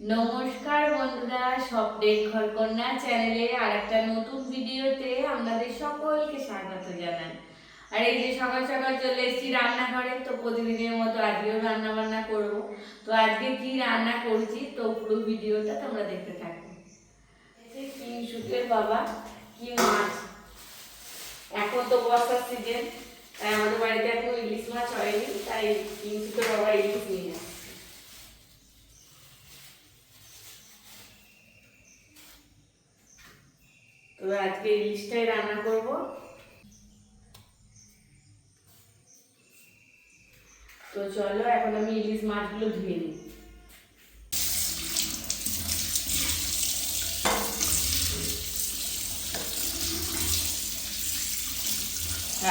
নমস্কার বন্ধুরা, স্বপ্নের ঘর কন্যা চ্যানেলে আর একটা নতুন ভিডিওতে আপনাদের সকলকে স্বাগত জানাই। আর এই যে সকাল সকাল চলে এসেছি রান্নাঘরে, তো প্রতিদিনের মতো আজকেও রান্না বান্না করব। তো আজকে কি রান্না করছি, তো পুরো ভিডিওটা তোমরা দেখতে থাকো। এই কিংশুকের বাবা, কি মাছ। এখন তো বর্ষার সিজন তাই আমাদের বাড়িতে এখন ইলিশ মাছ হয়নি, তাই কিংশুকের বাবা ইলিশ নিয়ে আসে। তো আজকে ইলিশটাই রান্না করব। তো চলো, এখন আমি ইলিশ মাছগুলো ধুয়ে নিই।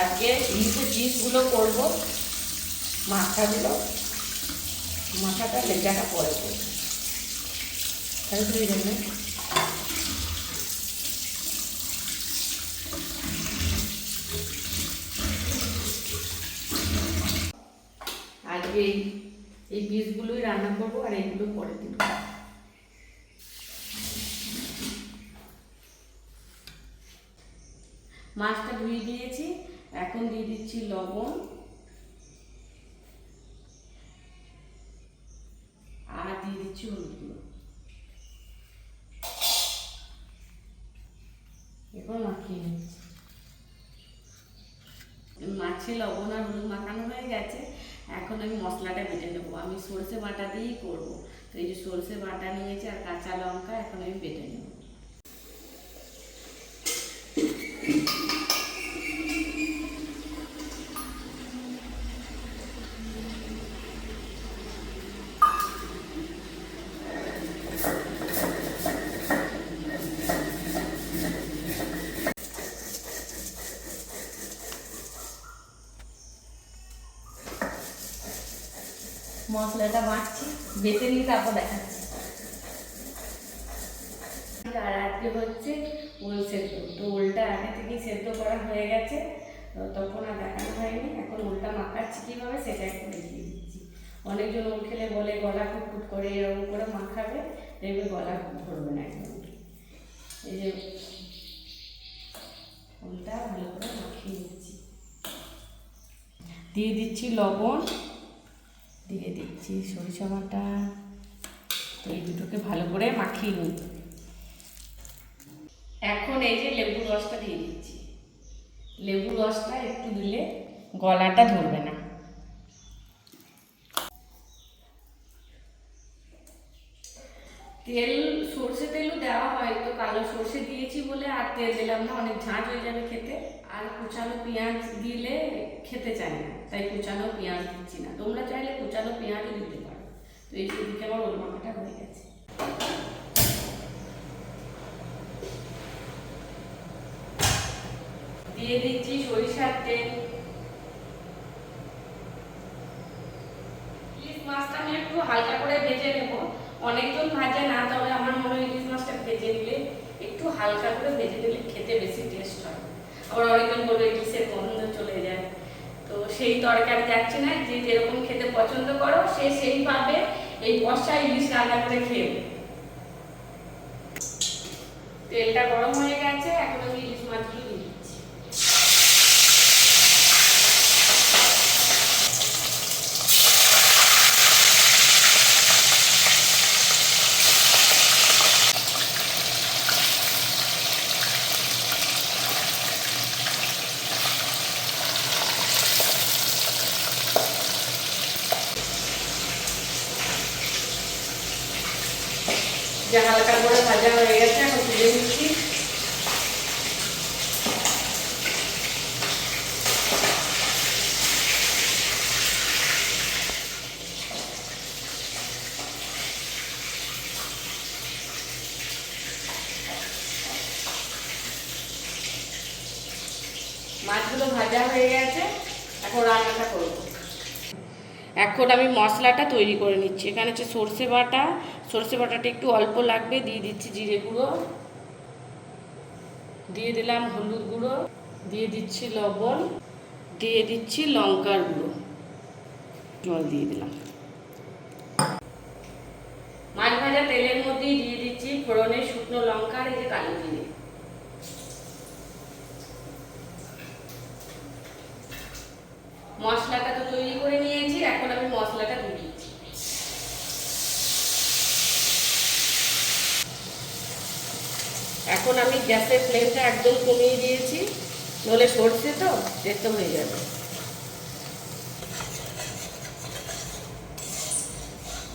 আজকে ইলিশের পিসগুলো করব। মাথাগুলো, মাথাটা লেজাটা পরে করব তাহলে তো এই আজকে এই এই পিসগুলোই রান্না করব আর এইগুলো পরে দিন। মাছটা ধুয়ে দিয়েছি, এখন দিয়ে দিচ্ছি লবণ। মাছে লবণ আর হলুদ মাখানো হয়ে গেছে। এখন আমি মশলাটা বেটে নেব। আমি সর্ষে বাটা দিয়েই করব। তো এই যে সর্ষে বাটা নিয়েছি আর কাঁচা লঙ্কা, এখন আমি বেটে নেব। মশলাটা বাটছি বেটে নিয়ে তারপর দেখাচ্ছি। আর আজকে হচ্ছে ওল সেদ্ধ। তো ওলটা আগে থেকেই সেদ্ধ করা হয়ে গেছে। তখন আর দেখানো হয়নি। এখন ওলটা মাখাচ্ছি কীভাবে সেটা একটু দেখিয়ে দিচ্ছি। অনেকজন ওল খেলে বলে, গলা কুটকুট করে, এরকম করে মাখাবে, দেখবে গলা ধরবে না একদম। এই যে ওলটা ভালো করে মাখিয়ে নিচ্ছি। দিয়ে দিচ্ছি লবণ। দিয়ে দিচ্ছি সরিষা বাটা। তো এই দুটোকে ভালো করে মাখিয়ে নিই। এখন এই যে লেবুর রসটা দিয়ে দিচ্ছি। লেবুর রসটা একটু দিলে গলাটা ধরবে না। তেল, সর্ষে তেলও দেওয়া হয়, তো কালো সর্ষে দিয়েছি বলে আর তেল দিলাম না, অনেক ঝাঁঝ হয়ে যাবে খেতে। আর কুচানো পেঁয়াজ দিলে খেতে চায় না, তাই কুচানো পেঁয়াজ দিচ্ছি না। তোমরা চাইলে কুচানো পেঁয়াজও দিতে পারো। তো এই দিকে আমার ওল মাখাটা হয়ে গেছে। দিয়ে দিচ্ছি সরিষার তেল ইলিশ মাছটা আমি একটু হালকা করে ভেজে নেব। অনেকজন ভাজে না, তবে আমার মনে হয় ইলিশ মাছটা ভেজে নিলে একটু হালকা করে ভেজে দিলে খেতে বেশি টেস্ট হয়। আবার অনেকজন বলবে ইলিশের গন্ধ চলে যায়। তো সেই তরকারি যাচ্ছে না, যে যেরকম খেতে পছন্দ করো, সে সেইভাবে এই বর্ষা ইলিশ রান্না করে খেয়ে তেলটা গরম হয়ে গেছে, এখন আমি ইলিশ মাছগুলো হালকা করে ভাজা হয়ে গেছে এখন তুলে নিচ্ছি মাছগুলো ভাজা হয়ে গেছে, এখন রান্নাটা করব। এখন আমি মশলাটা তৈরি করে নিচ্ছি। এখানে হচ্ছে সর্ষে বাটা সর্ষে বাটাটা একটু অল্প লাগবে, দিয়ে দিচ্ছি জিরে গুঁড়ো। দিয়ে দিলাম হলুদ গুঁড়ো, দিয়ে দিচ্ছি লবণ, দিয়ে দিচ্ছি লঙ্কার গুঁড়ো। জল দিয়ে দিলাম। মাছ ভাজা তেলের মধ্যেই দিয়ে দিচ্ছি ফোড়নের শুকনো লঙ্কা আর এই যে কালো জিরে। মশলাটা তো তৈরি করে নিয়েছি এখন আমি মশলাটা দিয়ে দিচ্ছি এখন আমি গ্যাসের ফ্লেমটা একদম কমিয়ে দিয়েছি নলে সরষে তো দেখতে হয়ে যাবে।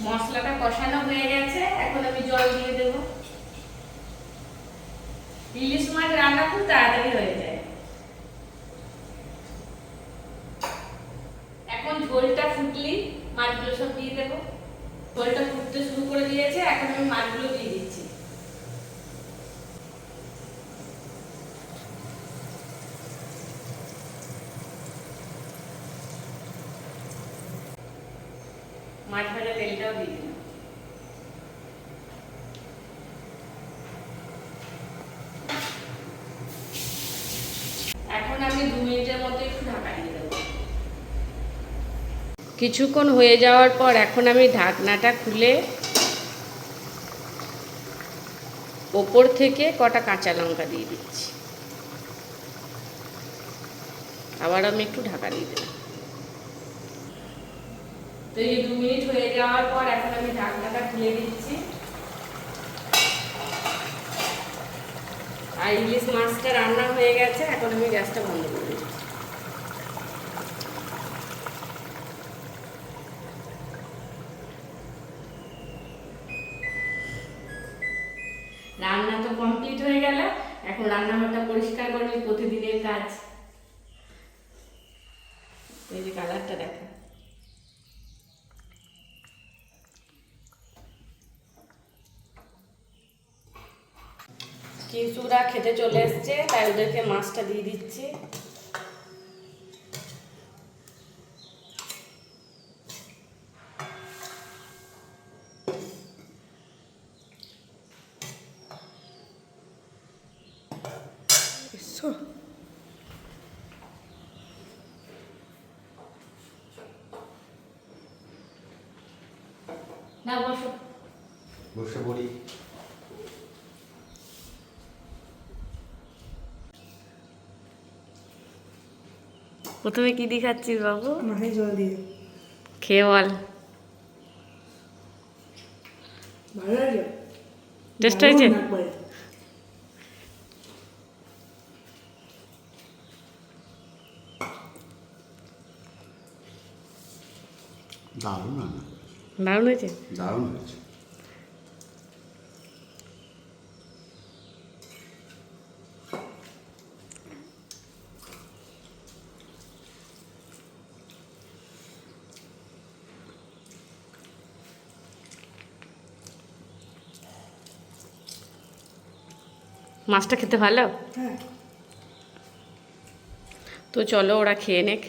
মশলাটা কষানো হয়ে গেছে, এখন আমি জল দিয়ে দেব। ইলিশ মাছ রান্না খুব তাড়াতাড়ি হয়ে যায়। এখন ঝোলটা ফুটলি, মাছগুলো সব দিয়ে দেবো। ঝোলটা ফুটতে শুরু করে দিয়েছে, এখন আমি মাছগুলো দিয়ে দিচ্ছি তেলটাও দিয়ে দিলাম। এখন আমি দু মিনিটের মতো একটু ঢাকা দিয়ে দেবো। কিছুক্ষণ হয়ে যাওয়ার পর এখন আমি ঢাকনাটা খুলে ওপর থেকে কটা কাঁচা লঙ্কা দিয়ে দিচ্ছি। আবার আমি একটু ঢাকা দিয়ে দিলাম। তো এই দু মিনিট হয়ে যাওয়ার পর এখন আমি ঢাকনাটা খুলে দিচ্ছি। আর ইলিশ মাছটা রান্না হয়ে গেছে, এখন আমি গ্যাসটা বন্ধ করে রান্না তো কমপ্লিট হয়ে গেল, এখন রান্নাঘরটা পরিষ্কার করবি প্রতিদিনের কাজ এই যে কালারটা দেখা কিছুরা খেতে চলে এসছে তাই ওদেরকে মাছটা দিয়ে দিচ্ছি। না বসো। বসে পড়ি। প্রথমে কি দেখাচ্ছিস বাবু? মাথায় জল দিয়ে। খেয়ে বল। ভালো লাগে টেস্ট হয়েছে? দারুণ দারুণ রান্না। দারুণ হয়েছে? দারুণ হয়েছে। মাছটা খেতে ভালো? হ্যাঁ। তো চলো ওরা খেয়ে নেক।